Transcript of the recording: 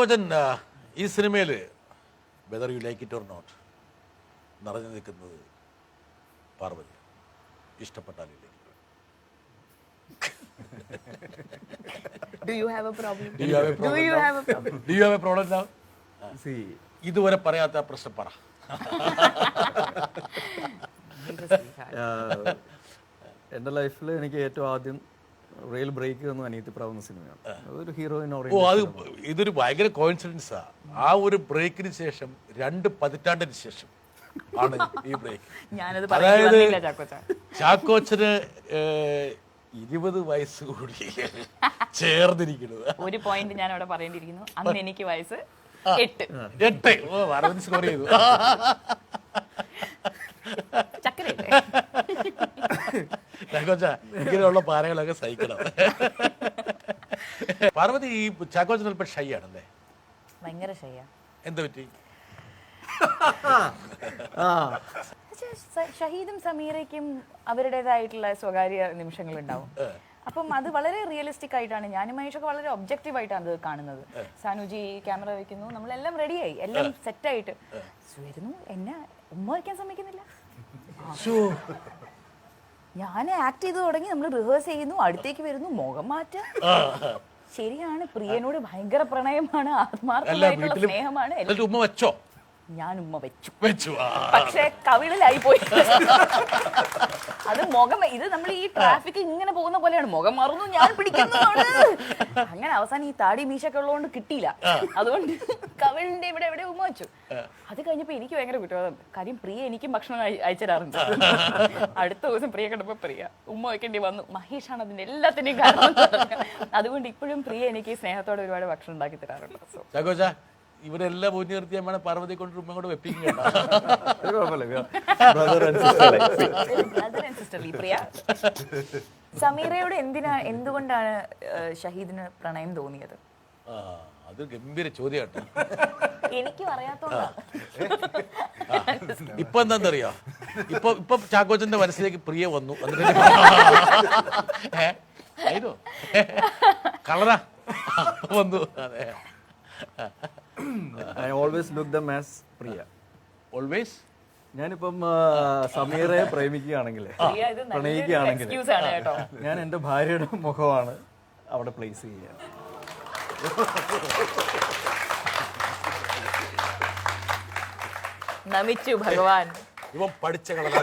ചാക്കോച്ചൻ ആ, ഈ സിനിമയിൽ whether you like it or not നിറഞ്ഞു നിൽക്കുന്നത് Parvathy. ഇഷ്ടപ്പെട്ടാലില്ലേ do you have a problem Do you have a do problem you now? have a problem Do you have a problem now? See, ഇതുവരെ പറയാത്ത പ്രശ്നം പറ. എന്റെ എന്റെ ലൈഫിൽ എനിക്ക് ഏറ്റവും ആദ്യം റെയിൽ ബ്രേക്ക് എന്ന് അനിയത്തി പ്രാവുന്ന സിനിമയാണ്. അതൊരു ഹീറോയിൻ ഓ അത് ഇതൊരു ഭയങ്കര കോയിൻസിഡൻസാ ആ. ഒരു ബ്രേക്കിന് ശേഷം രണ്ട് പതിറ്റാണ്ടിന് ശേഷം ആണ് ഈ ബ്രേക്ക് ഞാനത് അതായത് ചാക്കോച്ചന് ഇരുപത് വയസ്സ് കൂടി ചേർന്നിരിക്കുന്നത്. ഒരു പോയിന്റ് ഞാൻ അവിടെ പറയേണ്ടിയിരിക്കുന്നു. അന്ന് എനിക്ക് വയസ്സ് എട്ട്. എട്ട്. ഓ അറുപത് സ്കോർ ചെയ്തു. ചാക്കോച്ച ഇങ്ങനെയുള്ള പാരകളൊക്കെ സഹിക്കണം. പാർവതി ഈ ചാക്കോച്ചൻ അല്പം ഷൈ ആണല്ലേ? ഭയങ്കര ഷൈയാ എന്ത് പറ്റി? ഷഹീദും സമീറയ്ക്കും അവരുടേതായിട്ടുള്ള സ്വകാര്യ നിമിഷങ്ങൾ ഉണ്ടാവും അപ്പം അത് വളരെ റിയലിസ്റ്റിക് ആയിട്ടാണ്. ഞാനും മഹേഷൊക്കെ വളരെ ഒബ്ജക്റ്റീവ് ആയിട്ടാണ് അത് കാണുന്നത്. സാനുജി ക്യാമറ വെക്കുന്നു. നമ്മളെല്ലാം റെഡിയായി എല്ലാം സെറ്റായിട്ട് വരുന്നു. എന്നെ ഉമ്മ വയ്ക്കാൻ സമ്മതിക്കുന്നില്ല? ഞാൻ ആക്ട് ചെയ്തു തുടങ്ങി നമ്മൾ റിഹേഴ്സ് ചെയ്യുന്നു അടുത്തേക്ക് വരുന്നു മുഖം മാറ്റം ശരിയാണ് പ്രിയനോട് ഭയങ്കര പ്രണയമാണ് ആത്മാർത്ഥമായിട്ടുള്ള സ്നേഹമാണ്. ഉമ്മ വെച്ചോ ഞാൻ ഉമ്മ വെച്ചു. വെച്ചു. ആ. പക്ഷെ കവിളിലായി പോയി അത് മുഖം ഇത് നമ്മൾ ഈ ട്രാഫിക് ഇങ്ങനെ പോകുന്ന പോലെയാണ്. മുഖം മറന്നു ഞാൻ പിടിക്കുന്നതാണ്. അങ്ങനെ അവസാനം ഈ താടി മീശൊക്കെ ഉള്ളതുകൊണ്ട് കിട്ടിയില്ല. അതുകൊണ്ട് കവിളിന്റെ ഇവിടെ എവിടെ ഉമ്മ വെച്ചു. അത് കഴിഞ്ഞപ്പോ എനിക്ക് ഭയങ്കര കുറ്റവാദം കാര്യം പ്രിയ എനിക്കും ഭക്ഷണം അയ- അയച്ചു തരാറുണ്ട് അടുത്ത ദിവസം പ്രിയ കണ്ടപ്പോ പ്രിയ ഉമ്മ വെക്കേണ്ടി വന്നു. മഹേഷാണ് അതിന്റെ എല്ലാത്തിന്റെയും കാരണം. എന്ന് പറഞ്ഞു. അതുകൊണ്ട് ഇപ്പോഴും പ്രിയ എനിക്ക് സ്നേഹത്തോടെ ഒരുപാട് ഭക്ഷണം ഉണ്ടാക്കി തരാറുണ്ട്. So, ചാക്കോച്ച ഇവരെല്ലാം ഊഞ്ഞു നിർത്തിയാൽ വേണം പാർവതി കൊണ്ട് ഉമ്മ കൂടെ സമീറയോട് എന്തിനാ എന്തുകൊണ്ടാണ് ഷഹീദിന് പ്രണയം തോന്നിയത്? ആ അത് ഗംഭീര ചോദ്യം എനിക്ക് ഇപ്പൊ എന്താന്നറിയോ ഇപ്പൊ ഇപ്പൊ ചാക്കോച്ചന്റെ മനസ്സിലേക്ക് പ്രിയ വന്നു? കളറാ. വന്നു. അതെ. I always look them as Priya always ഞാനിപ്പം സമീറയെ പ്രേമിക്കുകയാണെങ്കിൽ പ്രണയിക്കുകയാണെങ്കിൽ ഞാൻ എന്റെ ഭാര്യയുടെ മുഖമാണ് അവിടെ പ്ലേസ് ചെയ്യുക. നമിച്ചു ഭഗവാൻ. ഇവൻ പഠിച്ച കളറാ